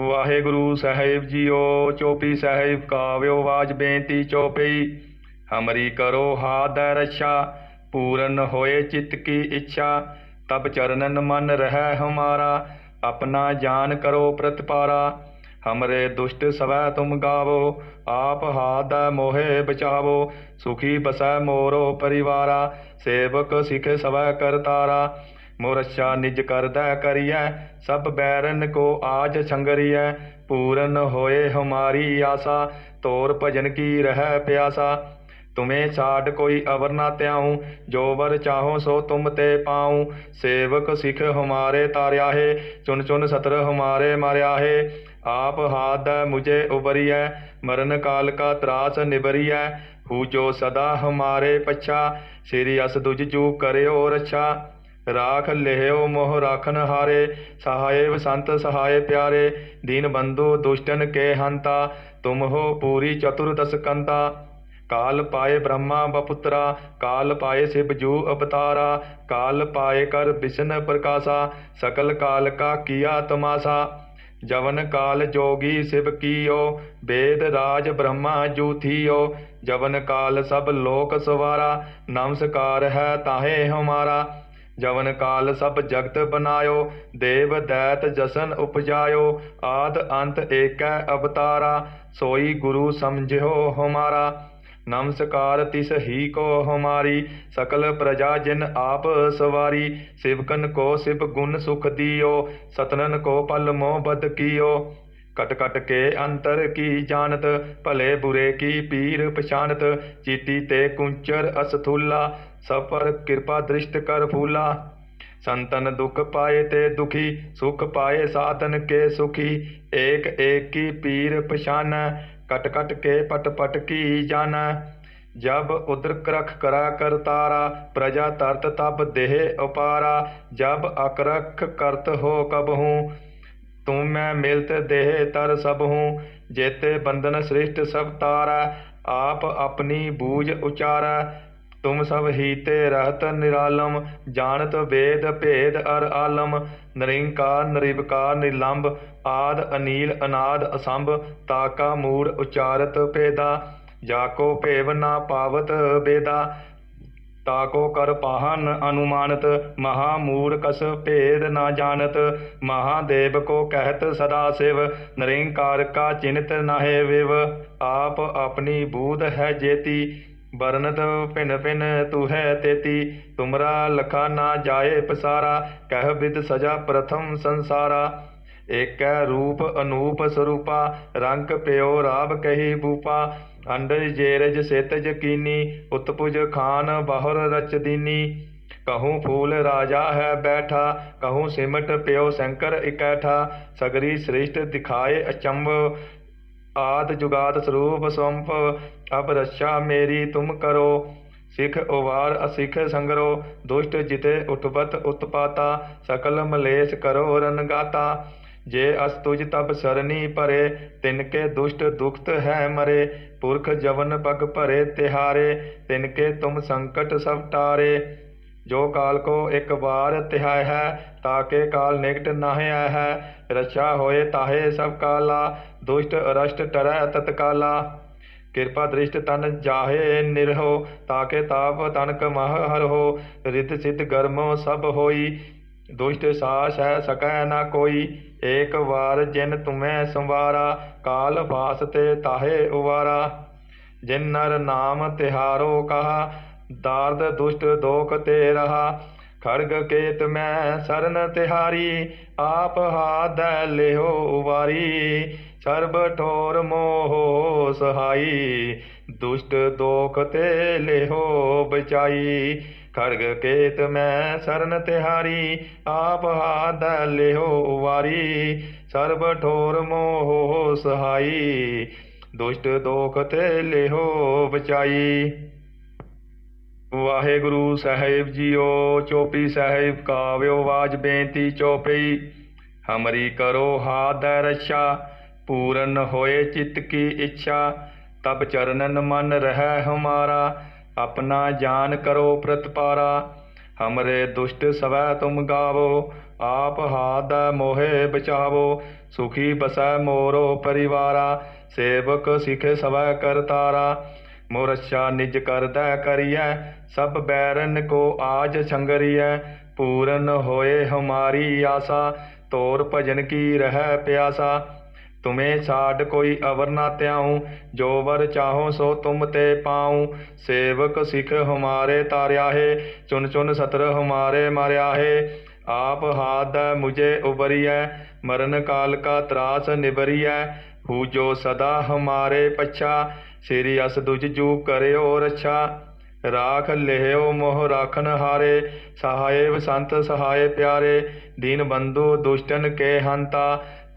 ਵਾਹਿਗੁਰੂ ਸਾਹਿਬ JIO, ਚੋਪੀ ਸਾਹਿਬ ਕਾਵਿਓ ਵਾਜ ਬੇਨਤੀ ਚੋਪਈ ਹਮਰੀ ਕਰੋ ਹਾਦੈ ਰਛਾ, ਪੂਰਨ ਹੋਏ ਚਿਤ ਕੀ ਇੱਛਾ। ਤਬ ਚਰਨਨ ਮਨ ਰਹਿ ਹਮਾਰਾ, ਆਪਣਾ ਜਾਨ ਕਰੋ ਪ੍ਰਤਪਾਰਾ। ਹਮਰੇ ਦੁਸ਼ਟ ਸਵੈ ਤੁਮ ਗਾਵੋ, ਆਪ ਹਾਦੈ ਮੋਹਿ ਬਚਾਵੋ। ਸੁਖੀ ਬਸੈ ਮੋਰੋ ਪਰਿਵਾਰਾ, ਸੇਵਕ ਸਿਖ ਸਵੈ ਕਰਤਾਰਾ। ਮੋਰਛਾ ਨਿਜ ਕਰਦਾ ਕਰੀਐ, ਸਭ ਬੈਰਨ ਕੋ ਆਜ ਸੰਗਰੀਐ। ਪੂਰਨ ਹੋਏ ਹਮਾਰੀ ਆਸਾ, ਤੋਰ ਭਜਨ ਕੀ ਰਹਿ ਪਿਆਸਾ। ਤੁਮੇ ਛਾੜ ਕੋਈ ਅਵਰ ਨਾ ਤਿਆਉ ਜੋ ਵਰ ਚਾਹੋ ਸੋ ਤੁਮ ਤੇ ਪਾਉ। ਸੇਵਕ ਸਿਖ ਹਮਾਰੇ ਤਾਰਿਆ ਹੈ ਚੁਨ ਚੁਨ ਸਤਰ ਹਮਾਰੇ ਮਾਰਿਆ ਹੈ ਆਪ ਹਾਦ ਮੁਝੇ ਉਬਰੀਐ, ਮਰਨ ਕਾਲ ਕਾ ਤਰਾਸ ਨਿਬਰੀਐ। ਹੂ ਜੋ ਸਦਾ ਹਮਾਰੇ ਪਛਾ, ਸ੍ਰੀ ਅਸ ਦੁਜ ਜੂ ਕਰਿਓ ਰਛਾ। ਰਾਖ ਲਿਹਿਓ ਮੋਹ ਰਾਖਨ ਹਾਰੇ ਸਹਾਇਵ ਸੰਤ ਸਹਾਏ ਪਿਆਰੇ, ਦੀਨ ਬੰਧੂ ਦੁਸ਼ਟਨ ਕੇ ਹੰਤਾ, ਤੁਮ ਹੋ ਪੂਰੀ ਚਤੁਰਦਸ ਕੰਤਾ। ਕਾਲ ਪਾਏ ਬ੍ਰਹਮਾ ਬਪੁੱਤਰਾ, ਕਾਲ ਪਾਏ ਸਿਵ ਜੂ ਅਵਤਾਰਾ, ਕਾਲ ਪਾਏ ਕਰ ਬਿਸ਼ਨ ਪ੍ਰਕਾਸ਼ਾ, ਸਕਲ ਕਾਲ ਕਾ ਕੀਆ ਤਮਾਸਾ। ਜਵਨ ਕਾਲ ਜੋਗੀ ਸਿਵ ਕੀਓ ਵੇਦ ਰਾਜ ਬ੍ਰਹਮਾ ਜੂ ਥੀਓ ਜਵਨ ਕਾਲ ਸਭ ਲੋਕ ਸਵਾਰਾ, ਨਮਸਕਾਰ ਹੈ ਤਾਹੇ ਹਮਾਰਾ। ਜਵਨ ਕਾਲ ਸਭ ਜਗਤ ਬਨਾਇਓ, ਦੇਵ ਦੈਤ ਜਸਨ ਉਪਜਾਇਓ, ਆਦ ਅੰਤ ਏਕੈ ਅਵਤਾਰਾ, ਸੋਈ ਗੁਰੂ ਸਮਝਿਓ ਹਮਾਰਾ। ਨਮਸਕਾਰ ਤਿਸ ਹੀ ਕੋ ਹਮਾਰੀ, ਸਕਲ ਪ੍ਰਜਾ ਜਿਨ ਆਪ ਸਵਾਰੀ। ਸਿਵਕਨ ਕੋ ਸਿਵ ਗੁਣ ਸੁਖ ਦਿਓ, ਸਤਨਨ ਕੋ ਪਲ ਮੋਹ ਬਦ ਕੀਓ। ਕਟ ਕਟ ਕੇ ਅੰਤਰ ਕੀ ਜਾਣਤ, ਭਲੇ ਬੁਰੇ ਕੀ ਪੀਰ ਪਛਾਨਤ ਚੀਤੀ ਤੇ ਕੁੰਚਰ ਅਸਥੂਲਾ। ਸਫ਼ਰ, ਕਿਰਪਾ, ਦ੍ਰਿਸ਼ਟ ਕਰ ਫੂਲਾ। ਸੰਤਨ ਦੁਖ ਪਾਏ ਤੇ ਦੁਖੀ, ਸੁਖ ਪਾਏ ਸਾਧਨ ਕੇ ਸੁਖੀ। ਏਕ ਏਕ ਕੀ ਪੀਰ ਪਛਾਨੈ, ਕਟ ਕਟ ਕੇ ਪਟ ਪਟ ਕੀ ਜਾਣੈ ਜਬ ਉਦਰ ਕਰਖ ਕਰਾ ਕਰਤਾਰਾ ਪ੍ਰਜਾ ਤਰਤ ਤਬ ਦੇਹ ਉਪਾਰਾ। ਜਬ ਅਕਰਖ ਕਰਤ ਹੋ ਕਬ ਹੂੰ ਤੁਮ ਮੈਂ ਮਿਲਤ ਦੇਹ ਤਰ ਸਭ ਹੂੰ। ਜੇਤੇ ਬੰਧਨ ਸ੍ਰਿਸ਼ਟ ਸਭ ਤਾਰਾ, ਆਪ ਆਪਣੀ ਬੂਝ ਉਚਾਰਾ। ਤੁਮ ਸਭ ਹੀਤੇ ਰਹਤ ਨਿਰਾਲਮ, ਜਾਣਤ ਵੇਦ ਭੇਦ ਅਰ ਆਲਮ ਨਰਿੰਕਾਰ ਨਿਰਵਕਾਰ ਨਿਲੰਬ ਆਦ, ਅਨੀਲ, ਅਨਾਦ, ਅਸੰਭ, ਤਾਕਾ ਮੂੜ ਉਚਾਰਤ, ਭੇਦਾ, ਜਾਕੋ, ਭੇਵ, ਨਾ ਪਾਵਤ, ਬੇਦਾ, ਤਾਕੋ, ਕਰ ਪਾਹਨ, ਅਨੁਮਾਨਤ, ਮਹਾ ਮੂੜ ਕਸ ਭੇਦ, ਨਾ ਜਾਣਤ ਮਹਾਦੇਵ ਕੋ ਕਹਿਤ, ਸਦਾ ਸਿਵ ਨਿਰੰਕਾਰ ਕਾ ਚਿੰਤ ਨਾਹਿ ਵਿਵ, ਆਪ ਆਪਣੀ ਬੂਧ ਹੈ ਜੇਤੀ ਬਰਨਤ ਭਿਨ ਭਿਨ ਤੂ ਹੈ ਤੇਤੀ, ਤੁਮਰਾ ਲਖਾ ਨਾ ਜਾਏ ਪਸਾਰਾ, ਕਹਿ ਬਿਦ ਸਜਾ ਪ੍ਰਥਮ ਸੰਸਾਰਾ। ਏਕੈ ਰੂਪ ਅਨੂਪ ਸਰੂਪਾ, ਰੰਗ ਪਿਓ ਰਾਵ ਕਹੀ ਬੂਪਾ। ਅੰਡਜ ਜੇਰਜ ਸਿਤਜ ਕੀਨੀ, ਉਤਪੁਜ ਖਾਨ ਬਾਹਰ ਰਚ ਦੀਨੀ। ਕਹੂੰ ਫੂਲ ਰਾਜਾ ਹੈ ਬੈਠਾ, ਕਹੂੰ ਸਿਮਟ ਪਿਓ ਸ਼ੰਕਰ ਇਕੈਠਾ। ਸਗਰੀ ਸ੍ਰਿਸ਼ਟ ਦਿਖਾਏ ਅਚੰਭ, ਆਦ ਜੁਗਾਦ ਸਰੂਪ ਸੰਪ। ਅਬ ਰੱਛਾ ਮੇਰੀ ਤੁਮ ਕਰੋ, ਸਿਖ ਉਵਾਰ ਅਸਿਖ ਸੰਗਰੋ, ਦੁਸ਼ਟ ਜਿਤੇ ਉਤਪਤ ਉਤਪਾਤਾ, ਸਕਲ ਮਲੇਸ਼ ਕਰੋ ਰਨਗਾਤਾ ਜੇ ਅਸ ਤੁਜ ਤਬ ਸਰਨੀ ਭਰੇ ਤਿਨਕੇ ਦੁਸ਼ਟ ਦੁਖਤ ਹੈ ਮਰੇ। ਪੁਰਖ ਜਵਨ ਪਗ ਭਰੇ ਤਿਹਾਰੇ ਤਿਨਕੇ ਤੁਮ ਸੰਕਟ ਸਭ ਟਾਰੇ। ਜੋ ਕਾਲ ਕੋ ਇੱਕ ਵਾਰ ਤਿਹਾਇ ਹੈ ਤਾਕੇ ਕਾਲ ਨਿਕਟ ਨਾਹਿ ਆਇ ਹੈ। ਰਛਾ ਹੋਏ ਤਾਹੇ ਸਭ ਕਾਲਾ, ਦੁਸ਼ਟ ਅਰਸ਼ਟ ਟਰੈ ਤਤਕਾਲਾ। ਕਿਰਪਾ ਦ੍ਰਿਸ਼ਟ ਤਨ ਜਾਹੇ ਨਿਰਹੋ, ਤਾਕੇ ਤਾਪ ਤਨਕ ਮਹ ਹਰਹੋ ਰਿਤ ਸਿਧ ਗਰਮੋ ਸਭ ਹੋਈ, ਦੁਸ਼ਟ ਸਾਸ ਹੈ ਸਕੈ ਨਾ ਕੋਈ, ਏਕ ਵਾਰ ਜਿਨ ਤੁਮੈ ਸੰਵਾਰਾ, ਕਾਲ ਫਾਸ ਤੇ ਤਾਹੇ ਉਵਾਰਾ। ਜਿਨ ਨਰ ਨਾਮ ਤਿਹਾਰੋ ਕਹਾ, ਦਾਰਦ ਦੁਸ਼ਟ ਦੋਖ ਤੇ ਰਹਾ, ਖੜਗ ਕੇਤ ਮੈਂ ਸਰਨ ਤਿਹਾਰੀ, ਆਪ ਹਾਦੈ ਲਿਓ ਉਵਾਰੀ। ਸਰਬ ਠੋਰ ਮੋਹ ਸਹਾਈ, ਦੁਸ਼ਟ ਦੋਖ ਤੇ ਲਿਓ ਬਚਾਈ। ਖਰਗ ਕੇਤ ਮੈਂ ਸਰਨ ਤਿਹਾਰੀ, ਆਪ ਹਾਦੈ ਲਿਓ ਵਾਰੀ ਸਰਬ ਠੋਰ ਮੋਹ ਸਹਾਈ, ਦੁਸ਼ਟ ਦੋਖ ਤੇ ਲਿਓ ਬਚਾਈ। ਵਾਹਿਗੁਰੂ ਸਾਹਿਬ ਜੀਓ, ਚੋਪੀ ਸਾਹਿਬ ਕਾਵਿਓ ਵਾਜ ਬੇਨਤੀ ਚੋਪਈ। ਹਮਰੀ ਕਰੋ ਹਾਦੈ ਰਛਾ ਪੂਰਨ ਹੋਏ ਚਿਤ ਕੀ ਇੱਛਾ, ਤਬ ਚਰਨਨ ਮਨ ਰਹਿ ਹਮਾਰਾ, ਆਪਣਾ ਜਾਨ ਕਰੋ ਪ੍ਰਤਪਾਰਾ। ਹਮਰੇ ਦੁਸ਼ਟ ਸਵੈ ਤੁਮ ਗਾਵੋ, ਆਪ ਹਾਦ ਮੋਹਿ ਬਚਾਵੋ, ਸੁਖੀ ਬਸੈ ਮੋਰੋ ਪਰਿਵਾਰਾ, ਸੇਵਕ ਸਿਖ ਸਵੈ ਕਰਤਾਰਾ ਮੋਰਛਾ ਨਿਜ ਕਰਦਾ ਕਰੀਐ, ਸਭ ਬੈਰਨ ਕੋ ਆਜ ਸੰਗਰੀਐ। ਪੂਰਨ ਹੋਏ ਹਮਾਰੀ ਆਸਾ, ਤੋਰ ਭਜਨ ਕੀ ਰਹਿ ਪਿਆਸਾ। ਤੁਮੇ ਸਾਡ ਕੋਈ ਅਵਰ ਨਾ ਤਿਆਉ ਜੋ ਵਰ ਚਾਹੋ ਸੋ ਤੁਮ ਤੇ ਪਾਉ। ਸੇਵਕ ਸਿਖ ਹਮਾਰੇ ਤਾਰਿਆ ਹੈ ਚੁਨ ਚੁਨ ਸਤਰ ਹਮਾਰੇ ਮਾਰਿਆ ਹੈ ਆਪ ਹਾਦ ਮੁਝੇ ਉਬਰੀਐ ਮਰਨ ਕਾਲ ਕਾ ਤਰਾਸ ਨਿਬਰੀਐ ਹੂ ਜੋ ਸਦਾ ਹਮਾਰੇ ਪਛਾ, ਸ੍ਰੀ ਅਸ ਦੁਜ ਜੂ ਕਰਿਓ ਰਛਾ। ਰਾਖ ਲਿਹਿਓ ਮੋਹ ਰਾਖਨ ਹਾਰੇ ਸਹਾਇਵ ਸੰਤ ਸਹਾਇ ਪਿਆਰੇ। ਦੀਨ ਬੰਧੂ ਦੁਸ਼ਟਨ ਕੇ ਹੰਤਾ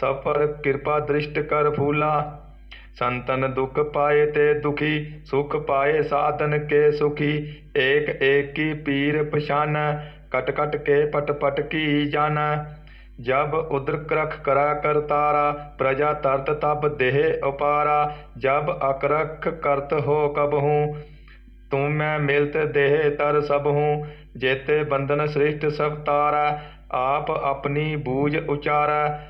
ਸਫਰ, ਕਿਰਪਾ ਦ੍ਰਿਸ਼ਟ ਕਰ ਫੂਲਾ। ਸੰਤਨ ਦੁਖ ਪਾਏ ਤੇ ਦੁਖੀ, ਸੁਖ ਪਾਏ ਸਾਧਨ ਕੇ ਸੁਖੀ। ਏਕ ਏਕ ਕੀ ਪੀਰ ਪਛਾਨ, ਕਟ ਕਟ ਕੇ ਪਟ ਪਟ ਕੀ ਜਾਨ। ਜਬ ਉਦਰਕ ਰਖ ਕਰਾ ਕਰਤਾਰਾ ਪ੍ਰਜਾ ਤਰਤ ਤਬ ਦੇਹ ਉਪਾਰਾ। ਜਬ ਅਕਰਖ ਕਰਤ ਹੋ ਕਬਹੂ ਤੁਮ ਮੈਂ ਮਿਲਤ ਦੇਹ ਤਰ ਸਭ ਹੂੰ। ਜੇਤੇ ਬੰਧਨ ਸ੍ਰਿਸ਼ਟ ਸਭ ਤਾਰਾ, ਆਪ ਆਪਣੀ ਬੂਝ ਉਚਾਰਾ।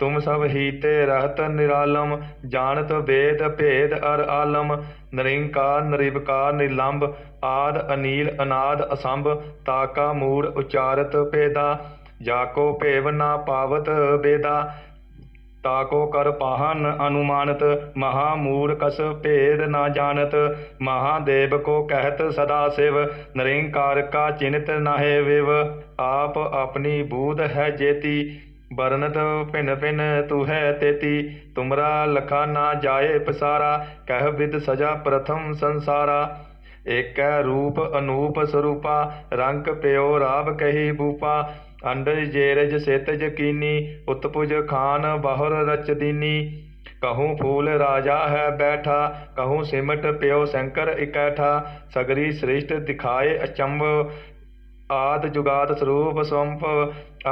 ਤੁਮ ਸਭ ਹੀਤੇ ਰਹਤ ਨਿਰਾਲਮ, ਜਾਣਤ ਵੇਦ ਭੇਦ ਅਰ ਆਲਮ, ਨਰਿੰਕਾਰ ਨਿਰਵਕਾਰ ਨਿਲੰਬ ਆਦ ਅਨੀਲ ਅਨਾਦ ਅਸੰਭ, ਤਾਕਾ ਮੂੜ ਉਚਾਰਤ ਭੇਦਾ, ਜਾਕੋ ਭੇਵ ਨਾ ਪਾਵਤ ਬੇਦਾ, ਤਾਕੋ ਕਰ ਪਾਹਨ ਅਨੁਮਾਨਤ, ਮਹਾ ਕਸ ਭੇਦ ਨਾ ਜਾਣਤ ਮਹਾਦੇਵ ਕੋ ਕਹਿਤ ਸਦਾ ਸਿਵ, ਨਰਿੰਕਾਰ ਕਾ ਚਿੰਤ ਨਾਹਿ ਵਿਵ, ਆਪ ਆਪਣੀ ਬੂਧ ਹੈ ਜੇਤੀ ਬਰਨਤ ਭਿਨ ਭਿਨ ਤੂ ਹੈ ਤੇਤੀ, ਤੁਮਰਾ ਲਖਾ ਨਾ ਜਾਏ ਪਸਾਰਾ, ਕਹਿ ਵਿਦ ਸਜਾ ਪ੍ਰਥਮ ਸੰਸਾਰਾ। ਏਕੈ ਰੂਪ ਅਨੂਪ ਸਰੂਪਾ, ਰੰਗ ਪਿਓ ਰਾਵ ਕਹੀ ਬੂਪਾ ਅੰਡਜ ਜੇਰਜ ਸੇਤਜ ਕੀਨੀ, ਉਤਪੁਜ ਖਾਨ ਬਾਹਰ ਰਚ ਦੀਨੀ। ਕਹੂੰ ਫੂਲ ਰਾਜਾ ਹੈ ਬੈਠਾ, ਕਹੂੰ ਸਿਮਟ ਪਿਓ ਸ਼ੰਕਰ ਇਕੈਠਾ। ਸਗਰੀ ਸ੍ਰਿਸ਼ਟ ਦਿਖਾਏ ਅਚੰਭ ਆਦਿ ਜੁਗਾਦ ਸਰੂਪ ਸੰਪ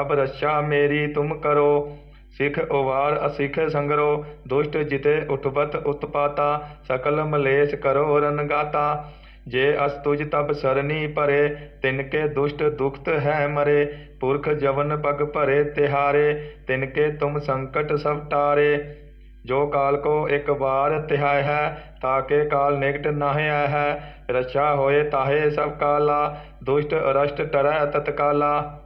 ਅਬ ਰੱਛਾ ਮੇਰੀ ਤੁਮ ਕਰੋ। ਸਿਖ ਉਵਾਰ ਅਸਿਖ ਸੰਗਰੋ, ਦੁਸ਼ਟ ਜਿਤੇ ਉਠਵਤ ਉਤਪਾਤਾ, ਸਕਲ ਮਲੇਸ਼ ਕਰੋ ਰਨਗਾਤਾ ਜੇ ਅਸ ਤੁਜ ਤਬ ਸਰਨੀ ਭਰੇ ਤਿਨਕੇ ਦੁਸ਼ਟ ਦੁਖਤ ਹੈ ਮਰੇ। ਪੁਰਖ ਜਵਨ ਪਗ ਭਰੇ ਤਿਹਾਰੇ ਤਿਨਕੇ ਤੁਮ ਸੰਕਟ ਸਭ ਟਾਰੇ। ਜੋ ਕਾਲ ਕੋ ਇੱਕ ਵਾਰ ਤਿਹਾਇ ਹੈ ਤਾਕੇ ਕਾਲ ਨਿਕਟ ਨਾਹਿ ਆਇ ਹੈ। ਰਛਾ ਹੋਏ ਤਾਹੇ ਸਭ ਕਾਲਾ, ਦੁਸ਼ਟ ਅਰਸ਼ਟ ਟਰੈ ਤਤਕਾਲਾ।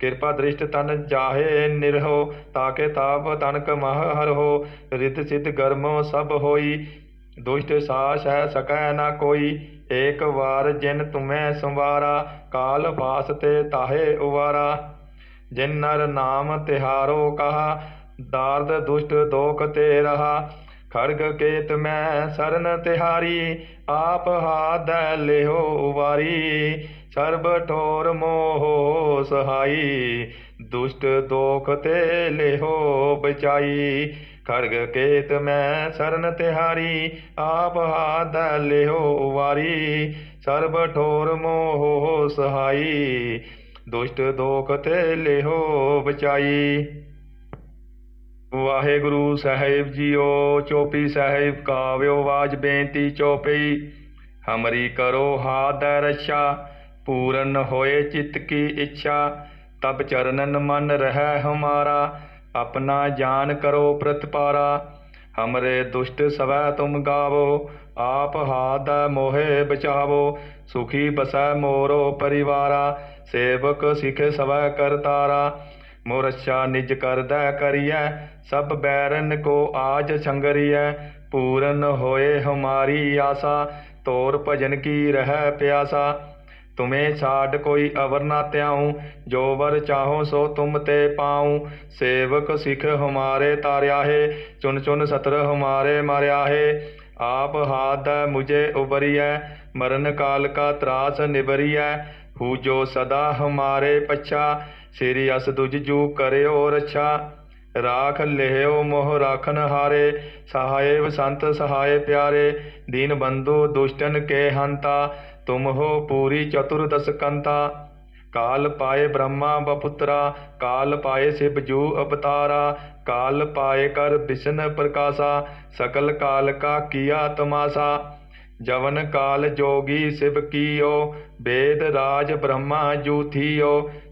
ਕਿਰਪਾ ਦ੍ਰਿਸ਼ਟ ਤਨ ਜਾਹੇ ਨਿਰਹੋ ਤਾਕੇ ਤਾਪ ਤਨਕ ਮਹ ਹਰਹੋ। ਰਿਤ ਸਿਧ ਗਰਮੋ ਸਭ ਹੋਈ, ਦੁਸ਼ਟ ਸਾਸ ਹੈ ਸਕੈ ਨਾ ਕੋਈ। ਏਕ ਵਾਰ ਜਿਨ ਤੁਮੈ ਸੰਵਾਰਾ, ਕਾਲ ਫਾਸ ਤੇ ਤਾਹੇ ਉਵਾਰਾ। ਜਿਨ ਨਰ ਨਾਮ ਤਿਹਾਰੋ ਕਹਾ ਦਾਰਦ ਦੁਸ਼ਟ ਦੋਖ ਤੇ ਰਹਾ ਖੜਗ ਕੇਤ ਮੈਂ ਸਰਨ ਤਿਹਾਰੀ, ਆਪ ਹਾਦ ਲਿਓ ਉਵਾਰੀ ਸਰਬ ਠੋਰ ਮੋਹ ਸਹਾਈ, ਦੁਸ਼ਟ ਦੋਖ ਤੇ ਲਿਓ ਬਚਾਈ, ਖੜਗ ਕੇਤ ਮੈਂ ਸਰਨ ਤਿਹਾਰੀ, ਆਪ ਹਾਦ ਲਿਓ ਉਵਾਰੀ ਸਰਬ ਠੋਰ ਮੋਹ ਸਹਾਈ, ਦੁਸ਼ਟ ਦੋਖ ਤੇ ਲਿਓ ਬਚਾਈ। ਵਾਹਿਗੁਰੂ ਸਾਹਿਬ ਜੀਓ, ਚੋਪੀ ਸਾਹਿਬ ਕਾਵਿਓ ਵਾਜ ਬੇਨਤੀ ਚੋਪਈ ਹਮਰੀ ਕਰੋ ਹਾਦ ਰਛਾ ਪੂਰਨ ਹੋਏ ਚਿਤ ਕੀ ਇੱਛਾ। ਤਬ ਚਰਨਨ ਮਨ ਰਹਿ ਹਮਾਰਾ, ਆਪਣਾ ਜਾਨ ਕਰੋ ਪ੍ਰਤਪਾਰਾ। ਹਮਰੇ ਦੁਸ਼ਟ ਸਵੈ ਤੁਮ ਗਾਵੋ, ਆਪ ਹਾਦ ਮੋਹਿ ਬਚਾਵੋ। ਸੁਖੀ ਬਸੈ ਮੋਰੋ ਪਰਿਵਾਰਾ, ਸੇਵਕ ਸਿਖ ਸਵੈ ਕਰਤਾਰਾ। ਮੋਰ ਅੱਛਾ ਨਿਜ ਕਰਦਾ ਕਰੀਐ, ਸਭ ਬੈਰਨ ਕੋ ਆਜ ਸੰਗਰੀਐ। ਪੂਰਨ ਹੋਏ ਹਮਾਰੀ ਆਸਾ, ਤੋਰ ਭਜਨ ਕੀ ਰਹਿ ਪਿਆਸਾ। ਤੁਮੇ ਛਾੜ ਕੋਈ ਅਵਰ ਨਾ ਤਿਆਉ ਜੋ ਵਰ ਚਾਹੋ ਸੋ ਤੁਮ ਤੇ ਪਾਉ। ਸੇਵਕ ਸਿਖ ਹਮਾਰੇ ਤਾਰਿਆ ਹੈ ਚੁਨ ਚੁਨ ਸਤਰ ਹਮਾਰੇ ਮਾਰਿਆ ਹੈ ਆਪ ਹਾਦ ਮੁਝੇ ਉਬਰੀਐ, ਮਰਨ ਕਾਲ ਕਾ ਤਰਾਸ ਨਿਬਰੀਐ ਹੂ ਜੋ ਸਦਾ ਹਮਾਰੇ ਪਛਾ ਸ੍ਰੀ ਅਸ ਦੁਜ ਜੂ ਕਰਿਓ ਰਛਾ, ਰਾਖ ਲਿਓ ਮੋਹ ਰਾਖਨ ਹਾਰੇ, ਸਹਾਇਵ ਸੰਤ ਸਹਾਏ ਪਿਆਰੇ, ਦੀਨ ਬੰਧੂ ਦੁਸ਼ਟਨ ਕੇ ਹੰਤਾ, ਤੁਮ ਹੋ ਪੂਰੀ ਚਤੁਰਦਸ ਕੰਤਾ। ਕਾਲ ਪਾਏ ਬ੍ਰਹਮਾ ਬਪੁੱਤਰਾ, ਕਾਲ ਪਾਏ ਸਿਵ ਜੂ ਅਵਤਾਰਾ, ਕਾਲ ਪਾਏ ਕਰ ਬਿਸ਼ਨ ਪ੍ਰਕਾਸ਼ਾ, ਸਕਲ ਕਾਲ ਕਾ ਕੀਆ ਤਮਾਸਾ। ਜਵਨ ਕਾਲ ਜੋਗੀ ਸਿਵ ਕੀਓ ਵੇਦ ਰਾਜ ਬ੍ਰਹਮਾ ਜੂ ਥੀਓ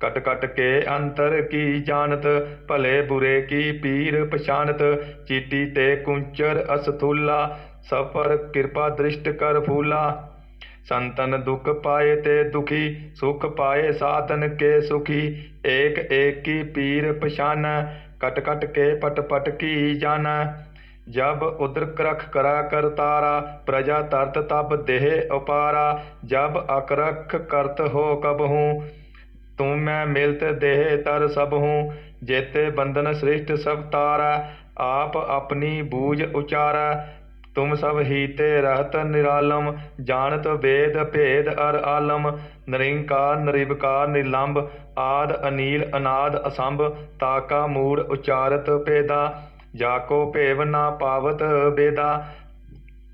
ਕਟ ਕਟ ਕੇ ਅੰਤਰ ਕੀ ਜਾਣਤ ਭਲੇ ਬੁਰੇ ਕੀ ਪੀਰ ਪਛਾਨਤ ਚੀਟੀ ਤੇ ਕੁੰਚਰ ਅਸਥੂਲਾ ਸਫਰ ਕਿਰਪਾ ਦ੍ਰਿਸ਼ਟ ਕਰ ਫੂਲਾ ਸੰਤਨ ਦੁਖ ਪਾਏ ਤੇ ਦੁਖੀ ਸੁਖ ਪਾਏ ਸਾਧਨ ਕੇ ਸੁਖੀ ਏਕ ਏਕ ਕੀ ਪੀਰ ਪਛਾਨ ਕਟ ਕਟ ਕੇ ਪਟ ਪਟ ਕੀ ਜਾਨ ਜਬ ਉਦਰ ਕਰਖ ਕਰਾ ਕਰਤਾਰਾ ਪ੍ਰਜਾ ਤਰਤ ਤਬ ਦੇਹ ਉਪਾਰਾ ਜਬ ਅਕਰਖ ਕਰਤ ਹੋ ਕਬ ਹੂੰ ਤੂੰ ਮੈਂ ਮਿਲਤ ਦੇਹ ਤਰ ਸਭ ਹੂੰ, ਜੇਤੇ ਬੰਧਨ ਸ੍ਰਿਸ਼ਟ ਸਭ ਤਾਰਾ ਆਪ ਆਪਣੀ ਬੂਝ ਉਚਾਰਾ, ਤੁਮ ਸਭ ਹੀਤੇ ਰਹਤ ਨਿਰਾਲਮ, ਜਾਣਤ ਵੇਦ ਭੇਦ ਅਰ ਆਲਮ, ਨਰਿੰਕਾਰ, ਨਿਰਵਕਾਰ ਨਿਲੰਬ ਆਦ ਅਨੀਲ, ਅਨਾਦ ਅਸੰਭ, ਤਾਕਾ ਮੂੜ ਉਚਾਰਤ ਭੇਦਾ ਜਾਕੋ ਭੇਵ ਨਾ ਪਾਵਤ ਬੇਦਾ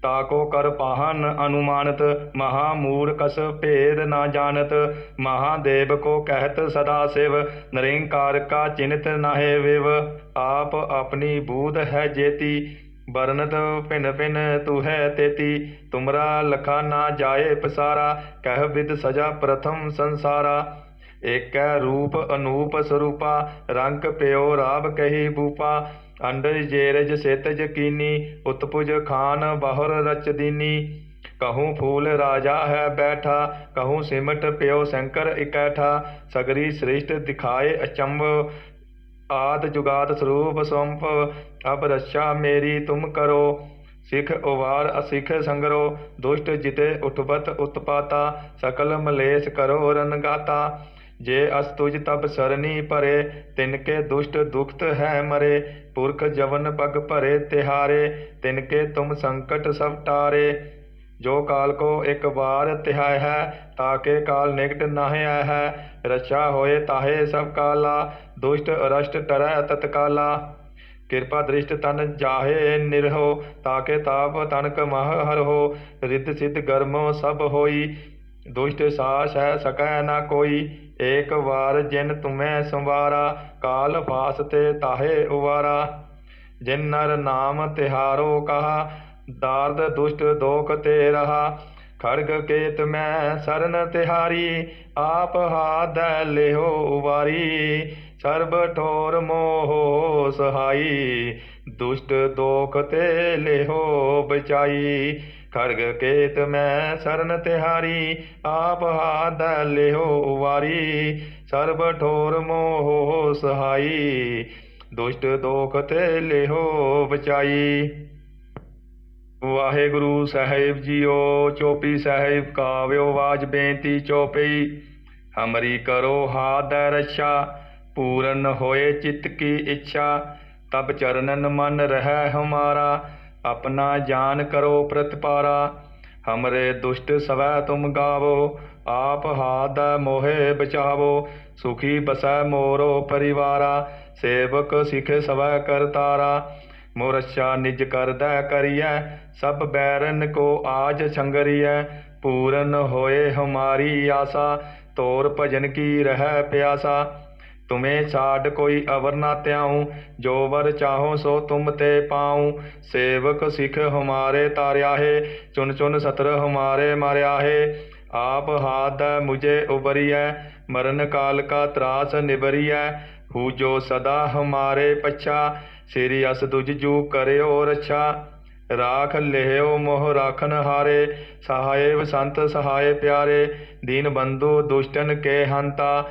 ਤਾਕੋ ਕਰ ਪਾਹਨ ਅਨੁਮਾਨਤ, ਮਹਾ ਮੂੜ ਕਸ ਭੇਦ ਨਾ ਜਾਣਤ ਮਹਾਦੇਵ ਕੋ ਕਹਿਤ ਸਦਾ ਸਿਵ, ਨਰਿੰਕਾਰ ਕਾ ਚਿੰਤ ਨਾਹਿ ਵਿਵ, ਆਪ ਆਪਣੀ ਬੂਧ ਹੈ ਜੇਤੀ ਵਰਨਤ ਭਿਨ ਭਿਨ ਤੂ ਹੈ ਤੇਤੀ, ਤੁਮਰਾ ਲਖਾ ਨਾ ਜਾਏ ਪਸਾਰਾ, ਕਹਿ ਵਿਦ ਸਜਾ ਪ੍ਰਥਮ ਸੰਸਾਰਾ। ਏਕੈ ਰੂਪ ਅਨੂਪ ਸਰੂਪਾ, ਰੰਗ ਪਿਓ ਰਾਵ ਕਹੀ ਬੂਪਾ ਅੰਡਜ ਜੇਰਜ ਸਿਤ ਜਕੀਨੀ ਉਤਪੁਜ ਖਾਨ ਬਾਹਰ ਰਚਦੀਨੀ। ਕਹੂੰ ਫੂਲ ਰਾਜਾ ਹੈ ਬੈਠਾ, ਕਹੂੰ ਸਿਮਟ ਪਿਓ ਸ਼ੰਕਰ ਇਕੈਠਾ। ਸਗਰੀ ਸ੍ਰਿਸ਼ਟ ਦਿਖਾਏ ਅਚੰਭ, ਆਦ ਜੁਗਾਦ ਸਰੂਪ ਸੰਪ। ਅਬ ਰੱਛਾ ਮੇਰੀ ਤੁਮ ਕਰੋ, ਸਿਖ ਉਵਾਰ ਅਸਿਖ ਸੰਗਰੋ। ਦੁਸ਼ਟ ਜਿਤੇ ਉਠਬਤ ਉਤਪਾਤਾ, ਸਕਲ ਮਲੇਸ਼ ਕਰੋ ਰਨਗਾਤਾ ਜੇ ਅਸ ਤੁਜ ਤਬ ਸਰਨੀ ਭਰੇ, ਤਿਨਕੇ ਦੁਸ਼ਟ ਦੁਖਤ ਹੈ ਮਰੇ। ਪੁਰਖ ਜਵਨ ਪਗ ਭਰੇ ਤਿਹਾਰੇ, ਤਿਨਕੇ ਤੁਮ ਸੰਕਟ ਸਭ ਟਾਰੇ। ਜੋ ਕਾਲ ਕੋ ਇੱਕ ਵਾਰ ਤਿਹਾਇ ਹੈ ਤਾਕੇ ਕਾਲ ਨਿਕਟ ਨਾਹਿ ਆਇ ਹੈ। ਰਛਾ ਹੋਏ ਤਾਹੇ ਸਭ ਕਾਲਾ, ਦੁਸ਼ਟ ਅਰਸ਼ਟ ਟਰੈ ਤਤਕਾਲਾ। ਕਿਰਪਾ ਦ੍ਰਿਸ਼ਟ ਤਨ ਜਾਹੇ ਨਿਰਹੋ ਤਾਕੇ ਤਾਪ ਤਨਕ ਮਹ ਹਰਹੋ। ਰਿੱਧ ਸਿੱਧ ਗਰਮੋ ਸਭ ਹੋਈ ਦੁਸ਼ਟ ਸਾਸ ਹੈ ਸਕੈ ਨਾ ਕੋਈ, ਏਕ ਵਾਰ ਜਿਨ ਤੁਮੈ ਸੰਵਾਰਾ, ਕਾਲ ਫਾਸ ਤੇ ਤਾਹੇ ਉਵਾਰਾ। ਜਿਨ ਨਰ ਨਾਮ ਤਿਹਾਰੋ ਕਹਾ, ਦਾਰਦ ਦੁਸ਼ਟ ਦੋਖ ਤੇ ਰਹਾ। ਖੜਗ ਕੇਤ ਮੈਂ ਸਰਨ ਤਿਹਾਰੀ, ਆਪ ਹਾਦੈ ਲਿਓ ਉਵਾਰੀ। ਸਰਬ ਠੋਰ ਮੋਹ ਸਹਾਈ, ਦੁਸ਼ਟ ਦੋਖ ਤੇ ਲਿਓ ਬਚਾਈ। ਖੜਗ ਕੇਤ ਮੈਂ ਸਰਨ ਤਿਹਾਰੀ, ਆਪ ਹਾਦੈ ਲਿਓ ਵਾਰੀ। ਸਰਬ ਠੋਰ ਮੋਹ ਸਹਾਈ, ਦੁਸ਼ਟ ਦੋਖ ਤੇ ਲਿਓ ਬਚਾਈ। ਵਾਹਿਗੁਰੂ ਸਾਹਿਬ ਜੀਓ, ਚੋਪੀ ਸਾਹਿਬ ਕਾਵਿਓ ਵਾਜ ਬੇਨਤੀ ਚੋਪਈ ਹਮਰੀ ਕਰੋ ਹਾਦ ਰਛਾ, ਪੂਰਨ ਹੋਏ ਚਿਤ ਕੀ ਇੱਛਾ। ਤਬ ਚਰਨਨ ਮਨ ਰਹਿ ਹਮਾਰਾ ਆਪਣਾ ਜਾਨ ਕਰੋ ਪ੍ਰਤਪਾਰਾ, ਹਮਰੇ ਦੁਸ਼ਟ ਸਵੈ ਤੁਮ ਗਾਵੋ, ਆਪ ਹਾਦ ਮੋਹਿ ਬਚਾਵੋ, ਸੁਖੀ ਬਸੈ ਮੋਰੋ ਪਰਿਵਾਰਾ, ਸੇਵਕ ਸਿਖ ਸਵੈ ਕਰਤਾਰਾ ਮੋਰਛਾ ਨਿਜ ਕਰਦਾ ਕਰੀਐ, ਸਭ ਬੈਰਨ ਕੋ ਆਜ ਸੰਗਰੀਐ ਪੂਰਨ ਹੋਏ ਹਮਾਰੀ ਆਸਾ, ਤੋਰ ਭਜਨ ਕੀ ਰਹਿ ਪਿਆਸਾ। ਤੁਮੇ ਸਾਡ ਕੋਈ ਅਵਰ ਨਾ ਤਿਆਉ ਜੋ ਵਰ ਚਾਹੋ ਸੋ ਤੁਮ ਤੇ ਪਾਉ। ਸੇਵਕ ਸਿਖ ਹਮਾਰੇ ਤਾਰਿਆ ਹੈ ਚੁਨ ਚੁਨ ਸਤਰ ਹਮਾਰੇ ਮਾਰਿਆ ਹੈ ਆਪ ਹਾਥ ਮੁਝੇ ਉਬਰੀਐ ਮਰਨ ਕਾਲ ਕਾ ਤ੍ਰਾਸ ਨਿਬਰੀਐ ਹੂ ਜੋ ਸਦਾ ਹਮਾਰੇ ਪਛਾ, ਸ੍ਰੀ ਅਸ ਤੁਜ ਜੂ ਕਰਿਓ ਰਛਾ। ਰਾਖ ਲਿਓ ਮੋਹ ਰਾਖਨ ਹਾਰੇ, ਸਹਾਇਵ ਸੰਤ ਸਹਾਏ ਪਿਆਰੇ। ਦੀਨ ਬੰਧੂ ਦੁਸ਼ਟਨ ਕੇ ਹੰਤਾ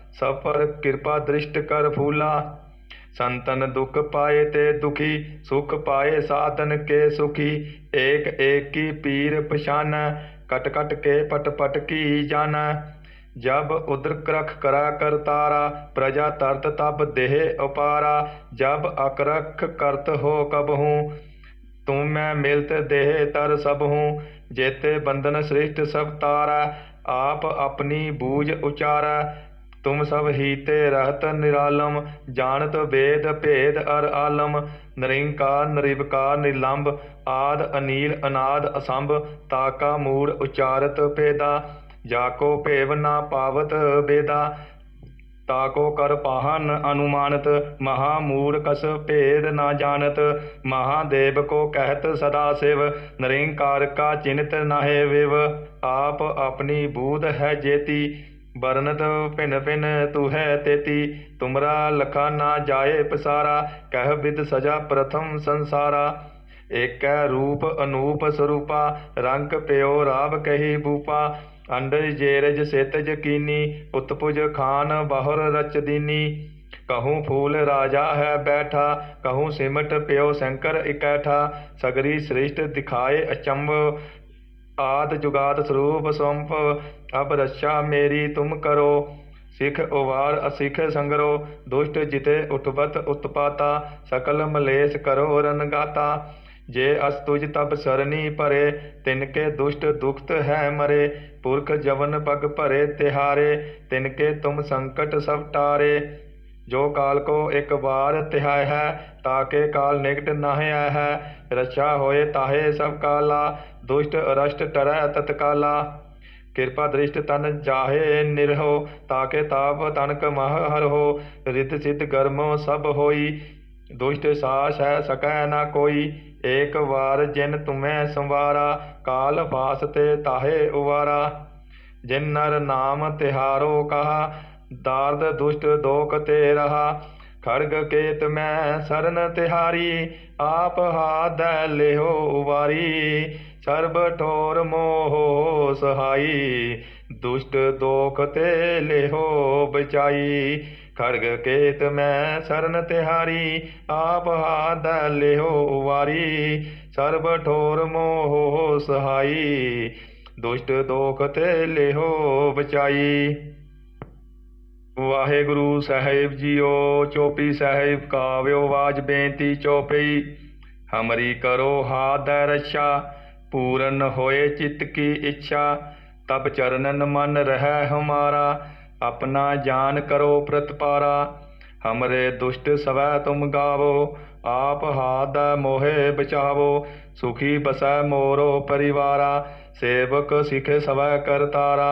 ਸਫਲ ਕਿਰਪਾ ਦ੍ਰਿਸ਼ਟ ਕਰ ਫੂਲਾ। ਸੰਤਨ ਦੁਖ ਪਾਏ ਤੇ ਦੁਖੀ, ਸੁਖ ਪਾਏ ਸਾਧਨ ਕੇ ਸੁਖੀ। ਏਕ ਏਕੀ ਪੀਰ ਪਛਾਨ, ਕਟ ਕਟ ਕੇ ਪਟ ਪਟ ਕੀ ਜਾਣ ਜਬ ਉਦਰ ਕਰਖ ਕਰਾ ਕਰਤਾਰਾ ਪ੍ਰਜਾ ਤਰਤ ਤਬ ਦੇਹ ਉਪਾਰਾ। ਜਬ ਅਕਰਖ ਕਰਤ ਹੋ ਕਬਹੂ ਤੂੰ ਮੈਂ ਮਿਲਤ ਦੇਹ ਤਰ ਸਭਹੂ ਜੇਤੇ ਬੰਧਨ ਸ੍ਰਿਸ਼ਟ ਸਭ ਤਾਰਾ, ਆਪ ਆਪਣੀ ਬੂਝ ਉਚਾਰਾ। ਤੁਮ ਸਭ ਹੀਤੇ ਰਹਤ ਨਿਰਾਲਮ, ਜਾਣਤ ਵੇਦ ਭੇਦ ਅਰ ਆਲਮ, ਨਿਰੰਕਾਰ ਨਿਰਵਿਕਾਰ ਨਿਲੰਬ ਆਦਿ ਅਨੀਲ ਅਨਾਦ ਅਸੰਭ, ਤਾਕਾ ਮੂੜ ਉਚਾਰਤ ਭੇਦਾ, ਜਾ ਕੋ ਭੇਵ ਨਾ ਪਾਵਤ ਬੇਦਾ ਤਾਕੋ ਕਰ ਪਾਹਨ ਅਨੁਮਾਨਤ, ਮਹਾ ਮੂੜ ਕਸ ਭੇਦ ਨਾ ਜਾਣਤ ਮਹਾਦੇਵ ਕੋ ਕਹਿਤ ਸਦਾ ਸਿਵ, ਨਿਰੰਕਾਰ ਕਾ ਚਿੰਤ ਨਾਹਿ ਵਿਵ, ਆਪ ਆਪਣੀ ਬੂਧ ਹੈ ਜੇਤੀ बरनत पिन पिन तू है तेती तुमरा लखा ना जाए पसारा कह विद सजा प्रथम संसारा एक रूप अनूप स्वरूपा रंग प्यो राव कही भूपा अंडज जेरज सेतज कीनी उत्पुज खान बाहुर रच दीनी कहूँ फूल राजा है बैठा कहूँ सिमट प्यो शंकर इकैठा सगरी श्रेष्ठ दिखाए अचंभ आद जुगाद स्वरूप स्वंप ਅਬ ਰੱਛਾ ਮੇਰੀ ਤੁਮ ਕਰੋ, ਸਿਖ ਉਵਾਰ ਅਸਿਖ ਸੰਗਰੋ, ਦੁਸ਼ਟ ਜਿਤੇ ਉਠਵਤ ਉਤਪਾਤਾ, ਸਕਲ ਮਲੇਸ਼ ਕਰੋ ਰਨਗਾਤਾ ਜੇ ਅਸ ਤੁਜ ਤਬ ਸਰਨੀ ਭਰੇ ਤਿਨਕੇ ਦੁਸ਼ਟ ਦੁਖਤ ਹੈ ਮਰੇ। ਪੁਰਖ ਜਵਨ ਪਗ ਭਰੇ ਤਿਹਾਰੇ ਤਿਨਕੇ ਤੁਮ ਸੰਕਟ ਸਭ ਟਾਰੇ। ਜੋ ਕਾਲ ਕੋ ਇੱਕ ਵਾਰ ਤਿਹਾਇ ਹੈ ਤਾਕੇ ਕਾਲ ਨਿਗਟ ਨਾਹਿ ਹੈ। ਰਛਾ ਹੋਏ ਤਾਹੇ ਸਭ ਕਾਲਾ, ਦੁਸ਼ਟ ਅਰਸ਼ਟ ਟਰੈ ਤਤਕਾਲਾ। ਕਿਰਪਾ ਦ੍ਰਿਸ਼ਟ ਤਨ ਜਾਹੇ ਨਿਰਹੋ, ਤਾਕੇ ਤਾਪ ਤਨਕ ਮਹ ਹਰਹੋ ਰਿਤ ਸਿਤ ਕਰਮ ਸਭ ਹੋਈ। ਦੁਸ਼ਟ ਸਾਸ ਹੈ ਸਕੈ ਨਾ ਕੋਈ, ਏਕ ਵਾਰ ਜਿਨ ਤੁਮੈ ਸੰਵਾਰਾ, ਕਾਲ ਫਾਸ ਤੇ ਤਾਹੇ ਉਵਾਰਾ। ਜਿਨ ਨਰ ਨਾਮ ਤਿਹਾਰੋ ਕਹਾ, ਦਾਰਦ ਦੁਸ਼ਟ ਦੋਖ ਤੇ ਰਹਾ। ਖੜਗ ਕੇਤ ਮੈਂ ਸਰਨ ਤਿਹਾਰੀ, ਆਪ ਹਾਦੈ ਲਿਓ ਉਵਾਰੀ। ਸਰਬ ਠੋਰ ਮੋਹ ਸਹਾਈ, ਦੁਸ਼ਟ ਦੋਖ ਤੇ ਲੇਹੋ ਬਚਾਈ। ਖੜਗ ਕੇਤ ਮੈਂ ਸਰਨ ਤਿਹਾਰੀ, ਆਪ ਹਾਦ ਲਿਹੋ ਵਾਰੀ ਸਰਬ ਠੋਰ ਮੋਹ ਸਹਾਈ, ਦੁਸ਼ਟ ਦੋਖ ਤੇ ਲੇਹੋ ਬਚਾਈ। ਵਾਹਿਗੁਰੂ ਸਾਹਿਬ ਜੀਓ, ਚੋਪੀ ਸਾਹਿਬ ਕਾਵਿਓ ਵਾਜ ਬੇਨਤੀ ਚੋਪਈ। ਹਮਰੀ ਕਰੋ ਹਾਦ ਰਛਾ पूरन होए चित्त की इच्छा तब चरणन मन रह हमारा अपना जान करो प्रतपारा हमरे दुष्ट सवै तुम गावो आप हाद मोहे बचावो सुखी बसै मोरो परिवारा सेवक सिख सवै करतारा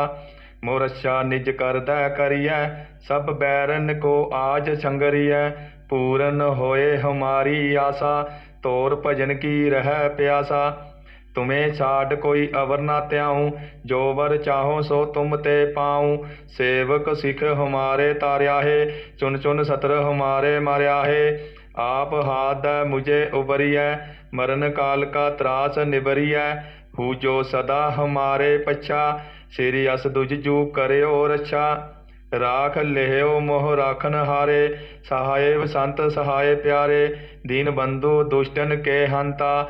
मोर अच्छा निज करद करिए सब बैरन को आज छंगरिए पूरन होए हमारी आशा तोर भजन की रह प्यासा ਤੁਮੇ ਛਾੜ ਕੋਈ ਅਵਰ ਨਾ ਤਿਆਉ ਜੋ ਵਰ ਚਾਹੋ ਸੋ ਤੁਮ ਤੇ ਪਾਉ। ਸੇਵਕ ਸਿਖ ਹਮਾਰੇ ਤਾਰਿਆ ਹੈ ਚੁਨ ਚੁਨ ਸਤਰ ਹਮਾਰੇ ਮਾਰਿਆ ਹੈ ਆਪ ਹਾਥ ਮੁਝੇ ਉਬਰੀਐ ਮਰਨ ਕਾਲ ਕਾ ਤਰਾਸ ਨਿਬਰੀਐ ਹੂ ਜੋ ਸਦਾ ਹਮਾਰੇ ਪਛਾ, ਸ੍ਰੀ ਅਸ ਦੁਜ ਜੂ ਕਰਿਓ ਰਛਾ। ਰਾਖ ਲਿਹਿਓ ਮੋਹ ਰਾਖਨ ਹਾਰੇ, ਸਹਾਇਵ ਸੰਤ ਸਹਾਇ ਪਿਆਰੇ। ਦੀਨ ਬੰਧੂ ਦੁਸ਼ਟਨ ਕੇ ਹੰਤਾ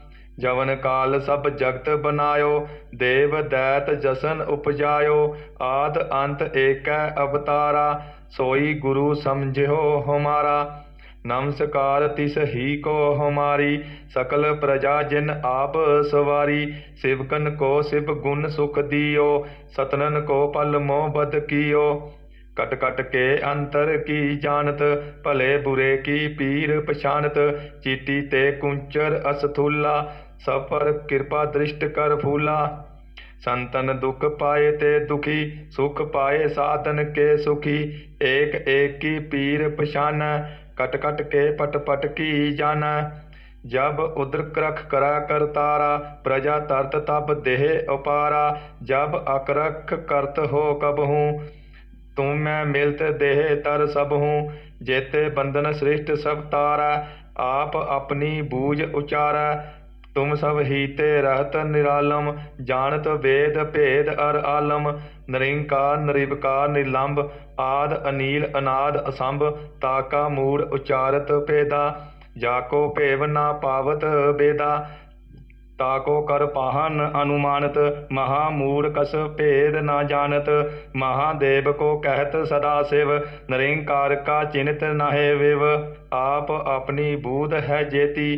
ਜਵਨ ਕਾਲ ਸਭ ਜਗਤ ਬਨਾਇਓ, ਦੇਵ ਦੈਤ ਜਸਨ ਉਪਜਾਇਓ, ਆਦ ਅੰਤ ਏਕੈ ਅਵਤਾਰਾ, ਸੋਈ ਗੁਰੂ ਸਮਝਿਓ ਹਮਾਰਾ। ਨਮਸਕਾਰ ਤਿਸ ਹੀ ਕੋ ਹਮਾਰੀ, ਸਕਲ ਪ੍ਰਜਾ ਜਿਨ ਆਪ ਸਵਾਰੀ। ਸਿਵਕਨ ਕੋ ਸਿਵ ਗੁਣ ਸੁਖ ਦਿਓ, ਸਤਨਨ ਕੋ ਪਲ ਮੋਹ ਬਦ ਕੀਓ। ਕਟ ਕਟ ਕੇ ਅੰਤਰ ਕੀ ਜਾਣਤ, ਭਲੇ ਬੁਰੇ ਕੀ ਪੀਰ ਪਛਾਨਤ ਚੀਟੀ ਤੇ ਕੁੰਚਰ ਅਸਥੂਲਾ। ਸਫਰ, ਕਿਰਪਾ ਦ੍ਰਿਸ਼ਟ ਕਰ ਫੂਲਾ। ਸੰਤਨ ਦੁਖ ਪਾਏ ਤੇ ਦੁਖੀ, ਸੁਖ ਪਾਏ ਸਾਧਨ ਕੇ ਸੁਖੀ। ਏਕ ਏਕ ਕੀ ਪੀਰ ਪਛਾਨੈ, ਕਟ ਕਟ ਕੇ ਪਟ ਪਟ ਕੀ ਜਾਣੈ ਜਬ ਉਦਰ ਕਰਖ ਕਰਾ ਕਰਤਾਰਾ ਪ੍ਰਜਾ ਤਰਤ ਤਬ ਦੇਹ ਉਪਾਰਾ। ਜਬ ਅਕਰਖ ਕਰਤ ਹੋ ਕਬਹੂ ਤੁਮ ਮੈਂ ਮਿਲਤ ਦੇਹ ਤਰ ਸਭ ਹੂੰ। ਜੇਤੇ ਬੰਧਨ ਸ੍ਰਿਸ਼ਟ ਸਭ ਤਾਰੈ, ਆਪ ਆਪਣੀ ਬੂਝ ਉਚਾਰੈ। ਤੁਮ ਸਭ ਹੀਤੇ ਰਹਤ ਨਿਰਾਲਮ, ਜਾਣਤ ਵੇਦ ਭੇਦ ਅਰ ਆਲਮ ਨਰਿੰਕਾਰ ਨਿਰਵਕਾਰ ਨਿਲੰਬ ਆਦ, ਅਨੀਲ, ਅਨਾਦ, ਅਸੰਭ, ਤਾਕਾ, ਮੂੜ, ਉਚਾਰਤ, ਭੇਦਾ, ਜਾਕੋ, ਭੇਵ, ਨਾ ਪਾਵਤ, ਬੇਦਾ, ਤਾਕੋ, ਕਰ ਪਾਹਨ, ਅਨੁਮਾਨਤ, ਮਹਾ, ਮੂੜ, ਕਸ, ਭੇਦ, ਨਾ ਜਾਣਤ ਮਹਾਦੇਵ ਕੋ ਕਹਿਤ, ਸਦਾ ਸਿਵ ਨਿਰੰਕਾਰ ਕਾ ਚਿੰਤ ਨਾਹਿ, ਵਿਵ, ਆਪ ਆਪਣੀ ਬੂਧ ਹੈ ਜੇਤੀ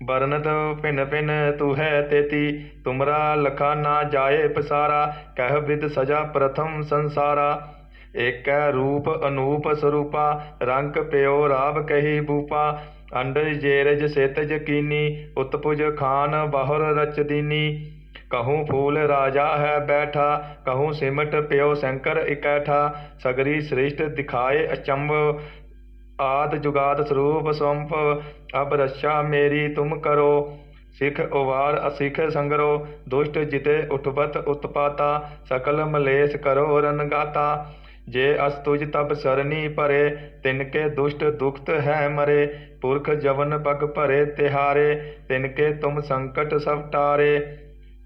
ਬਰਨਤ ਭਿਨ ਭਿਨ ਤੂ ਹੈ ਤੇਤੀ, ਤੁਮਰਾ ਲਖਾ ਨਾ ਜਾਏ ਪਸਾਰਾ, ਕਹਿ ਵਿਦ ਸਜਾ ਪ੍ਰਥਮ ਸੰਸਾਰਾ। ਏਕੈ ਰੂਪ ਅਨੂਪ ਸਰੂਪਾ, ਰੰਗ ਪਿਓ ਰਾਵ ਕਹੀ ਬੂਪਾ। ਅੰਡਜ ਜੇਰਜ ਸੇਤਜ ਕੀਨੀ, ਉਤਪੁਜ ਖਾਨ ਬਾਹਰ ਰਚਦੀਨੀ ਕਹੂੰ ਫੂਲ ਰਾਜਾ ਹੈ ਬੈਠਾ, ਕਹੂੰ ਸਿਮਟ ਪਿਓ ਸ਼ੰਕਰ ਇਕੈਠਾ। ਸਗਰੀ ਸ੍ਰਿਸ਼ਟ ਦਿਖਾਏ ਅਚੰਭ, ਆਦ ਜੁਗਾਦ ਸਰੂਪ ਸੰਪ। ਅਬ ਰੱਛਾ ਮੇਰੀ ਤੁਮ ਕਰੋ, ਸਿਖ ਉਵਾਰ ਅਸਿਖ ਸੰਗਰੋ, ਦੁਸ਼ਟ ਜਿਤੇ ਉਠਵਤ ਉਤਪਾਤਾ, ਸਕਲ ਮਲੇਸ਼ ਕਰੋ ਰਨਗਾਤਾ ਜੇ ਅਸ ਤੁਜ ਤਬ ਸਰਨੀ ਭਰੇ ਤਿਨਕੇ ਦੁਸ਼ਟ ਦੁਖਤ ਹੈ ਮਰੇ। ਪੁਰਖ ਜਵਨ ਪਗ ਭਰੇ ਤਿਹਾਰੇ ਤਿਨਕੇ ਤੁਮ ਸੰਕਟ ਸਭ ਟਾਰੇ।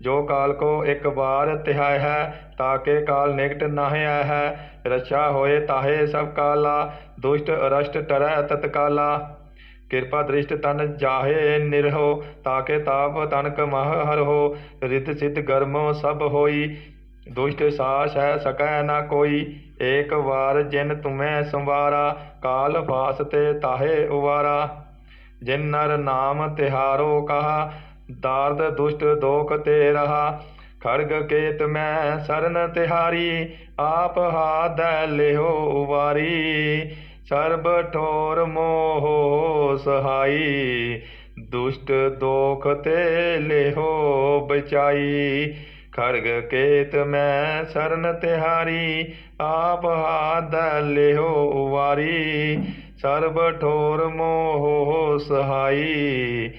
ਜੋ ਕਾਲ ਕੋ ਇੱਕ ਵਾਰ ਤਿਹਾਇ ਹੈ ਤਾਕੇ ਕਾਲ ਨਿਕਟ ਨਾਹਿ ਹੈ। ਰਛਾ ਹੋਏ ਤਾਹੇ ਸਭ ਕਾਲਾ, ਦੁਸ਼ਟ ਅਰਸ਼ਟ ਟਰੈ ਤਤਕਾਲਾ। ਕਿਰਪਾ ਦ੍ਰਿਸ਼ਟ ਤਨ ਜਾਹੇ ਨਿਰਹੋ, ਤਾਕੇ ਤਾਪ ਤਨਕ ਮਹ ਹਰਹੋ ਰਿਤ ਸਿਤ ਗਰਮੋ ਸਭ ਹੋਈ, ਦੁਸ਼ਟ ਸਾਸ ਹੈ ਸਕੈ ਨਾ ਕੋਈ, ਏਕ ਵਾਰ ਜਿਨ ਤੁਮੈ ਸੰਵਾਰਾ, ਕਾਲ ਫਾਸ ਤੇ ਤਾਹੇ ਉਵਾਰਾ। ਜਿਨ ਨਰ ਨਾਮ ਤਿਹਾਰੋ ਕਹਾ, ਦਾਰਦ ਦੁਸ਼ਟ ਦੋਖ ਤੇ ਰਹਾ, ਖੜਗ ਕੇਤ ਮੈਂ ਸਰਨ ਤਿਹਾਰੀ, ਆਪ ਹਾਦੈ ਲਿਹੋ ਉਵਾਰੀ। ਸਰਬ ਠੋਰ ਮੋਹ ਸਹਾਈ, ਦੁਸ਼ਟ ਦੋਖ ਤੇ ਲਿਹੋ ਬਚਾਈ। ਖੜਗ ਕੇਤ ਮੈਂ ਸਰਨ ਤਿਹਾਰੀ, ਆਪ ਹਾਦ ਲਿਹੋ ਵਾਰੀ ਸਰਬ ਠੋਰ ਮੋਹ ਸਹਾਈ,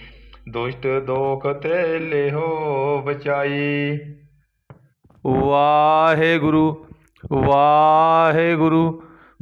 ਦੁਸ਼ਟ ਦੋਖ ਤੇ ਲਿਹੋ ਬਚਾਈ। ਵਾਹਿਗੁਰੂ ਵਾਹਿਗੁਰੂ